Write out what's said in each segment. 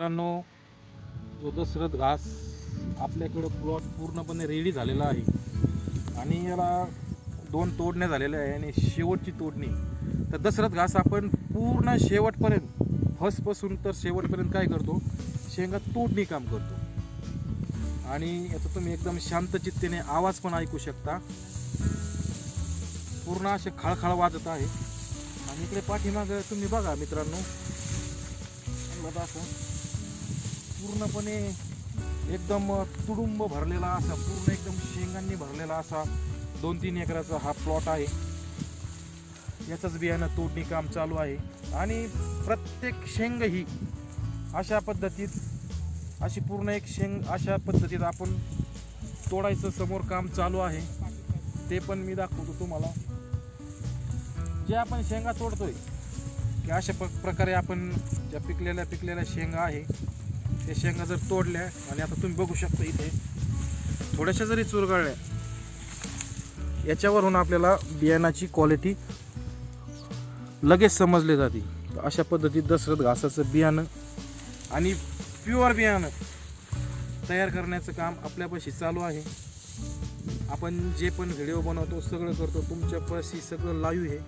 मित्रांनो जो दशरथ घास आपल्याकडं प्लॉट पूर्णपणे रेडी झालेला आहे. आणि याला दोन तोडण्या झालेल्या आहे आणि शेवटची तोडणी. तर दशरथ घास आपण पूर्ण शेवटपर्यंत फसपासून तर शेवटपर्यंत काय करतो? शेंगा तोडणी काम करतो. आणि याचा तुम्ही एकदम शांत चित्तेने आवाज पण ऐकू शकता. पूर्ण असे खळखळ वाजत आहे. आणि इकडे पाठीमागं तुम्ही बघा मित्रांनो. असं पूर्णपणे एकदम तुडुंब भरलेला असा पूर्ण एकदम शेंगांनी भरलेला असा दोन तीन एकराचा हा प्लॉट आहे. याचंच बियाणं तोडणी काम चालू आहे. आणि प्रत्येक शेंग ही अशा पद्धतीत अशी पूर्ण एक शेंग अशा पद्धतीत आपण तोडायचं समोर काम चालू आहे. ते पण मी दाखवतो तुम्हाला. जे आपण शेंगा तोडतोय की अशा प प्रकारे आपण ज्या पिकलेल्या पिकलेल्या शेंगा आहे त्या शेंगा जर तोडल्या आणि आता तुम्ही बघू शकता इथे थोड्याशा जरी चुरगळल्या याच्यावरून आपल्याला बियाणाची क्वालिटी लगेच समजली जाते. अशा पद्धतीत दसरत घासाचं बियाणं आणि प्युअर बियाणं तयार करण्याचं काम आपल्यापाशी चालू आहे. आपण जे पण व्हिडिओ बनवतो सगळं करतो तुमच्यापाशी सगळं लाईव्ह आहे.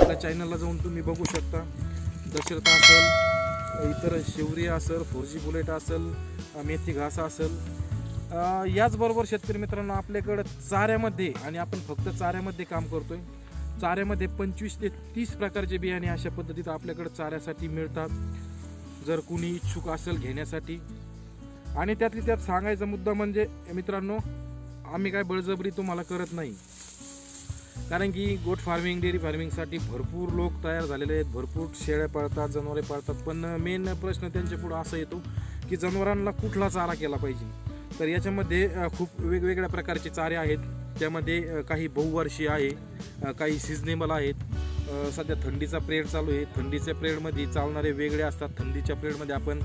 आपल्या चॅनलला जाऊन तुम्ही बघू शकता. दशरथ असेल इतर शिवरी असेल फोर जी बुलेट असेल मेथी घास असेल. याचबरोबर शेतकरी मित्रांनो आपल्याकडं चाऱ्यामध्ये आणि आपण फक्त चाऱ्यामध्ये काम करतोय. चाऱ्यामध्ये पंचवीस ते तीस प्रकारचे बियाणे अशा पद्धतीत आपल्याकडं चाऱ्यासाठी मिळतात. जर कुणी इच्छुक असेल घेण्यासाठी. आणि त्यातली त्यात सांगायचा मुद्दा म्हणजे मित्रांनो आम्ही काय बळजबरी तुम्हाला करत नाही. कारण की गोट फार्मिंग डेअरी फार्मिंगसाठी भरपूर लोक तयार झालेले आहेत भरपूर शेळ्या पाळतात जनावरे पाळतात. पण मेन प्रश्न त्यांच्या पुढं असा येतो की जनावरांना कुठला चारा केला पाहिजे? तर याच्यामध्ये खूप वेगवेगळ्या प्रकारचे चारे आहेत. त्यामध्ये काही बहुवर्षीय आहे काही सिजनेबल आहेत. सध्या थंडीचा प्रेड चालू आहे. थंडीच्या प्रेडमध्ये चालणारे वेगळे असतात. थंडीच्या प्रेडमध्ये आपण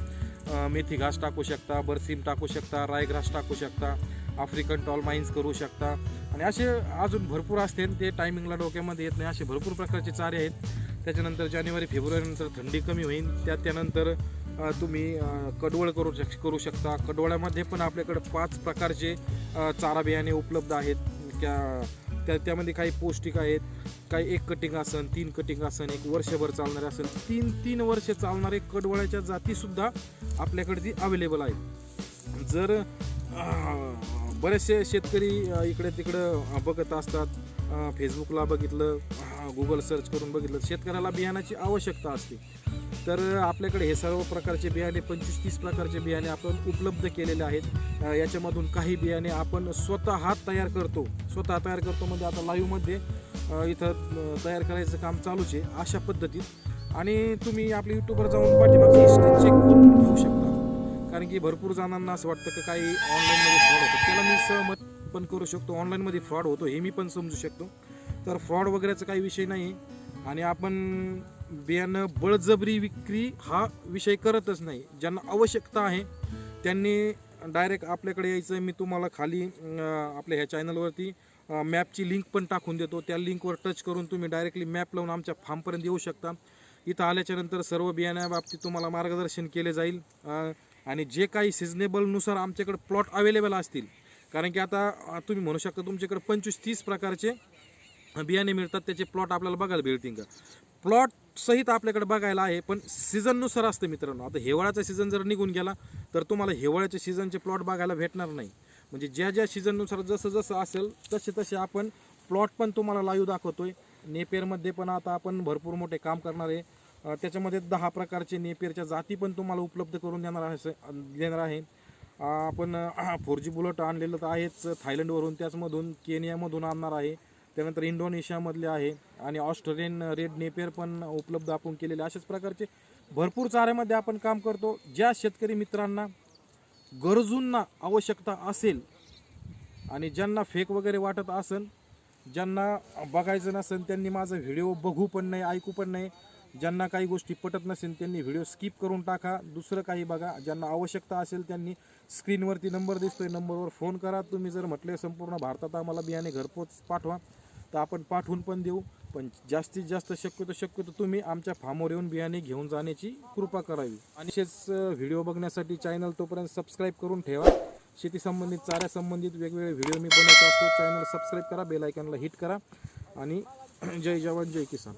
मेथी घास टाकू शकता बरसीम टाकू शकता रायग्रास टाकू शकता आफ्रिकन टॉल माइन्स करू शकता. आणि असे अजून भरपूर असते ते टायमिंगला डोक्यामध्ये येत नाही. असे भरपूर प्रकारचे चारे आहेत. त्याच्यानंतर जानेवारी फेब्रुवारीनंतर थंडी कमी होईल. त्या त्यानंतर तुम्ही कडवळ करू शक करू शकता. कडवळ्यामध्ये पण आपल्याकडे पाच प्रकारचे चारा बियाणे उपलब्ध आहेत. त्या त्या त्यामध्ये काही पौष्टिक आहेत. काही एक कटिंग असन तीन कटिंग असन एक वर्षभर चालणारे असेल तीन तीन वर्ष चालणारे कडवळ्याच्या जातीसुद्धा आपल्याकडे ती अवेलेबल आहेत. जर बरेचसे शेतकरी इकडे तिकडं बघत असतात. फेसबुकला बघितलं गुगल सर्च करून बघितलं. शेतकऱ्याला बियाण्याची आवश्यकता असते. तर आपल्याकडे हे सर्व प्रकारचे बियाणे पंचवीस तीस प्रकारचे बियाणे आपण उपलब्ध केलेले आहेत. याच्यामधून काही बियाणे आपण स्वतः तयार करतो. स्वतः तयार करतो म्हणजे आता लाईव्हमध्ये इथं तयार करायचं काम चालूच आहे अशा पद्धतीत. आणि तुम्ही आपल्या यूट्यूबवर जाऊन पाठीमागची हिस्ट्री चेक करून घेऊ शकता. कारण की भरपूर जणांना असं वाटतं की काही ऑनलाईनमध्ये फ्रॉड होतं. त्याला मी सहमत पण करू शकतो. ऑनलाईनमध्ये फ्रॉड होतो हे मी पण समजू शकतो. तर फ्रॉड वगैरेचा काही विषय नाही. आणि आपण बियाणं बळजबरी विक्री हा विषय करतच नाही. ज्यांना आवश्यकता आहे त्यांनी डायरेक्ट आपल्याकडे यायचं. मी तुम्हाला खाली आपल्या ह्या चॅनलवरती मॅपची लिंक पण टाकून देतो. त्या लिंकवर टच करून तुम्ही डायरेक्टली मॅप लावून आमच्या फार्मपर्यंत येऊ शकता. इथं आल्याच्यानंतर सर्व बियाण्याबाबतीत तुम्हाला मार्गदर्शन केले जाईल. आणि जे काही सिजनेबलनुसार आमच्याकडे प्लॉट अवेलेबल असतील. कारण की आता तुम्ही म्हणू शकता तुमच्याकडे पंचवीस तीस प्रकारचे बियाणे मिळतात त्याचे प्लॉट आपल्याला बघायला मिळतील का? प्लॉट सहित आपल्याकडे बघायला आहे पण सीझननुसार असतं मित्रांनो. आता हिवाळ्याचा सीझन जर निघून गेला तर तुम्हाला हिवाळ्याच्या सीझनचे प्लॉट बघायला भेटणार नाही. म्हणजे ज्या ज्या सीझननुसार जसं जसं असेल तसे तसे आपण प्लॉट पण तुम्हाला लाईव्ह दाखवतोय. नेपेरमध्ये पण आता आपण भरपूर मोठे काम करणार आहे. त्याच्यामध्ये दहा प्रकारचे नेपेरच्या जाती पण तुम्हाला उपलब्ध करून देणार आहे देणार आहे. आपण फोर जी बुलेट आणलेलं तर आहेच थायलंडवरून त्याचमधून केनियामधून आणणार आहे. त्यानंतर इंडोनेशियामधले आहे आणि ऑस्ट्रेलियन रेड नेपियर पण उपलब्ध आपण केलेले अशाच प्रकारचे. भरपूर चाऱ्यामध्ये आपण काम करतो. ज्या शेतकरी मित्रांना गरजूंना आवश्यकता असेल आणि ज्यांना फेक वगैरे वाटत असेल ज्यांना बघायचं नसेल त्यांनी माझा व्हिडिओ बघू पण नाही ऐकू पण नाही ज्यांना काही गोष्टी पटत नसेल त्यांनी व्हिडिओ स्किप करून टाका. दुसरं काही बघा ज्यांना आवश्यकता असेल त्यांनी स्क्रीनवरती नंबर दिसतोय नंबरवर फोन करा. तुम्ही जर म्हटले संपूर्ण भारतात आम्हाला बियाणे घरपोच पाठवा तर आपण पाठवून पण देऊ. पण जास्तीत जास्त शक्यतो शक्यतो तुम्ही आमच्या फार्मवर येऊन बियाणे घेऊन जाण्याची कृपा करावी. आणि असेच व्हिडिओ बघण्यासाठी चॅनल तोपर्यंत सबस्क्राईब करून ठेवा. शेती संबंधित वेगवेगळे व्हिडिओ मी बनवत असतो. चॅनल सबस्क्राईब करा बेलायकनला हिट करा. आणि जय जवान जय किसान.